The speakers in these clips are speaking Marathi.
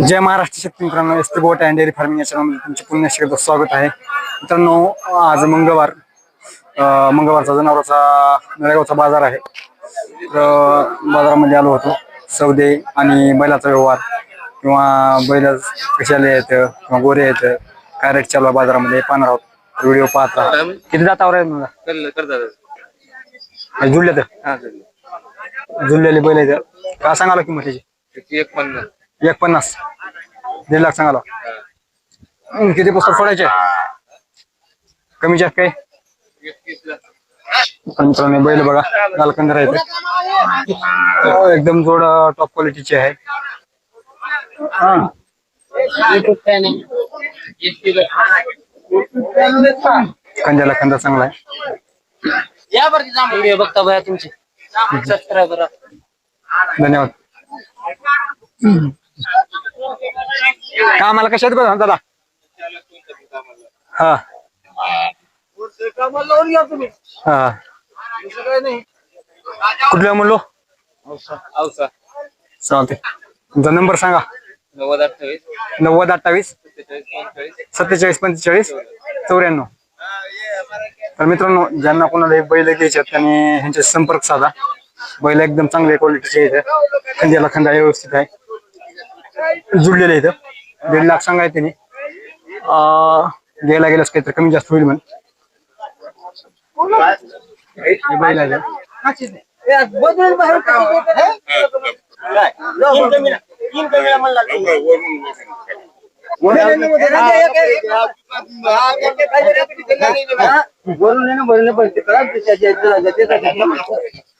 जय महाराष्ट्र शेतकरी मित्रांनो S P goat and dairy farming चॅनलमध्ये तुमचे पुन्हा शिकत स्वागत आहे. मित्रांनो आज मंगळवार मंगळवारचा जनावरांचा नळेगावचा बाजार आहे तर बाजारामध्ये आलो होतो. सौदे आणि बैलाचा व्यवहार किंवा बैल कसे आले आहेत किंवा गोरे आहेत काय रेट चालू आहे बाजारामध्ये पाहणार आहोत. व्हिडिओ पाहत राहा. किती जातावर आहे जुळले तर? जुळलेले बैल आहेत. का सांगाला किंमत त्याची एक पन्नास. एक पन्नास दीड लाख सांगाला हम्म, किती पुस्तक फोडायचे? कमी जास्त काय मित्रांनो बैल बघा लालकंदर आहेत. हो, एकदम जोड टॉप क्वालिटीचे आहे हा. कंद्याला कंदा चांगला आहे. या बरं व्हिडिओ बघता बया तुमचे. सबस्क्राईबर धन्यवाद. कामाला कशात बघा दादा? हा. हा. कुठल्या म्हणलो औसा. चालते तुमचा नंबर सांगा. नव्वद अठ्ठावीस. नव्वद अठ्ठावीस. सत्तेचाळीस पंचेचाळीस चौऱ्याण्णव. तर मित्रांनो ज्यांना कोणाला एक बैल घ्यायचे आहेत त्यांनी ह्यांचे संपर्क साधा. बैल एकदम चांगल्या क्वालिटीचे इथं खंद्याला खंदा व्यवस्थित आहे. जुळलेले इथं दीड लाख सांगाय त्याने द्यायला घ्यायला गेल्यास काहीतरी कमी जास्त होईल म्हण हे बैल आहे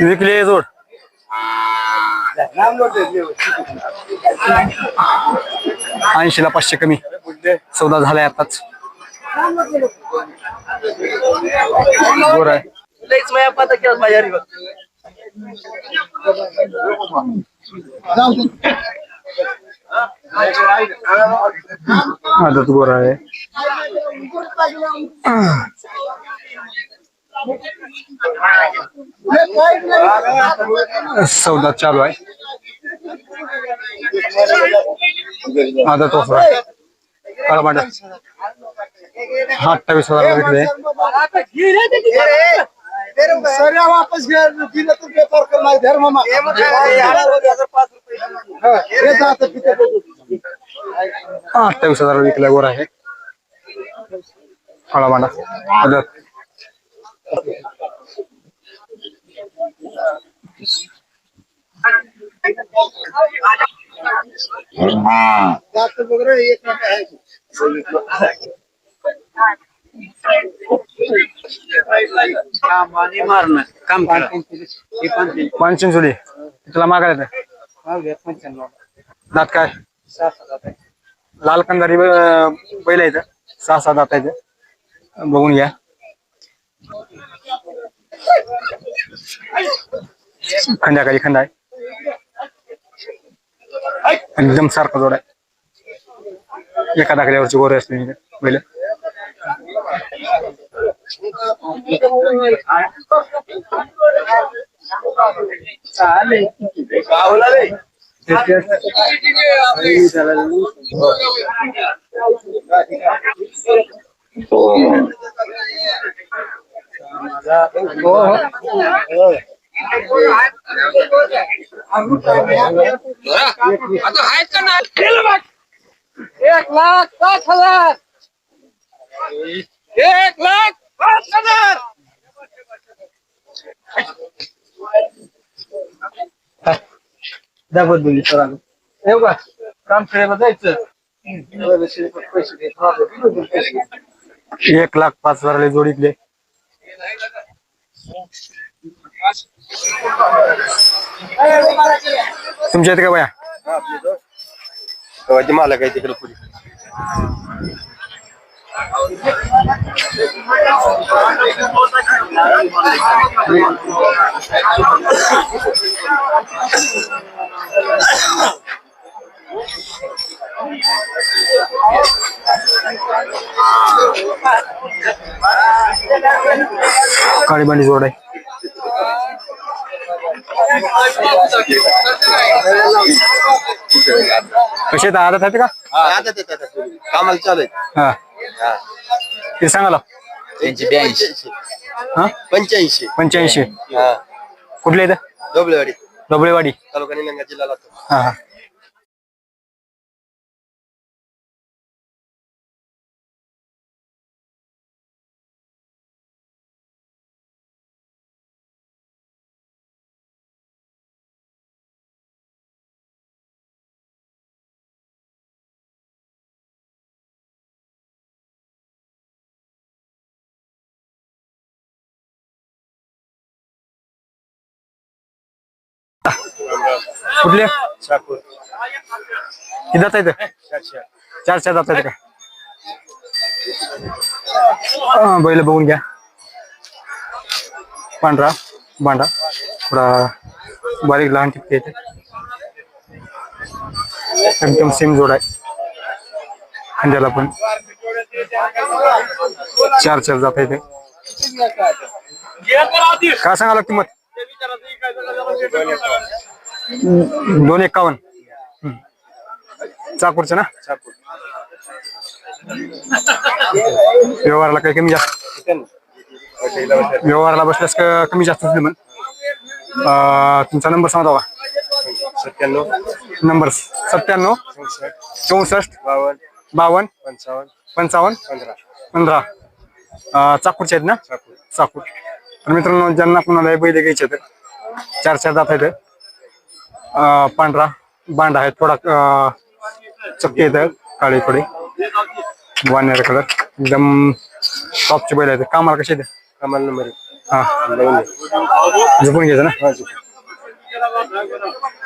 विकले जोड. ऐंशी ला पाचशे कमी. सौदा झालाय आताच. गोर आहे. लईच पाता केला माझ्या आदत गोर आहे. सौदा चालू आहे आदत वासरा काळबांड हा अठ्ठावीस हजार विकले वापस घ्या दिलं तर व्यापार करणार धर्म हा अठ्ठावीस हजार विकला गोर आहे काळाबांडा आदत मारणं काम पानचिंचोली तुला मागायला दात काय? लाल कंदारी ब- बैल आहेत. सहा सात दात आहेत. बघून घ्या. खंड्याखाली खंडा आहे. एकदम सारखा जोड आहे. एका दाखल्यावरची गोरे असते बैल एक लाख पाच हजार एक लाख पाच हजार. दाबत बोली सर आम्ही येऊ का काम खेळायला जायचं पैसे एक लाख पाच हजाराला जोडीतले. तुमच्या इथे का बाया? गव्हाची मालक आहे तिकडे पुढे काळी बांडी जोड आहे. कसे आदत आहेत का? आता ते- ते- ते- कामाला चालू आहे. हा. किती सांगाला त्यांची ब्याऐंशी. हा? पंच्याऐंशी. पंच्याऐंशी. हा. कुठले इथं डोबलेवाडी डोबळेवाडी तालुका निलंगा जिल्हा लातूर हा हा. कुठले? शापूर. किती जात आहेत चार चार. जात आहेत का? बैल बघून घ्या. पांढरा बांडा थोडा बारीक लहान टिपके येते एकदम सेम जोड आहे. खांद्याला पण. चार चार जात येते काय सांगायला किंमत दोन एकावन्न. हम्म. चाकूरचं ना? व्यवहाराला काही कमी जास्त. व्यवहाराला बसल्यास कमी जास्त अं, तुमचा नंबर सांगा बा सत्त्याण्णव. नंबर सत्त्याण्णव. चौसष्ट. बावन्न. बावन्न. पंचावन्न. पंचावन्न. पंधरा. पंधरा. चाकूरचे आहेत ना? चाकूर. तर मित्रांनो ज्यांना कोणाला बैल घ्यायचे तर चार चार दात आहेत. पांढरा बांडा आहे थोडा चक्के आहेत काळे थोडे. वानेर कलर एकदम टॉपचे बैल आहेत कामाला कसे आहेत कामाला नंबर. हा. झोपून घ्यायचं ना?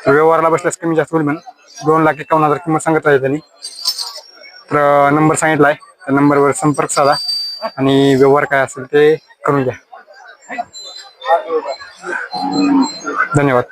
व्यवहारला बसल्यास कमी जास्त होईल म्हणून दोन लाख एकावन्न हजार किंमत सांगत आहे त्यांनी. तर नंबर सांगितला आहे. त्या नंबरवर संपर्क साधा आणि व्यवहार काय असेल ते करून घ्या. धन्यवाद.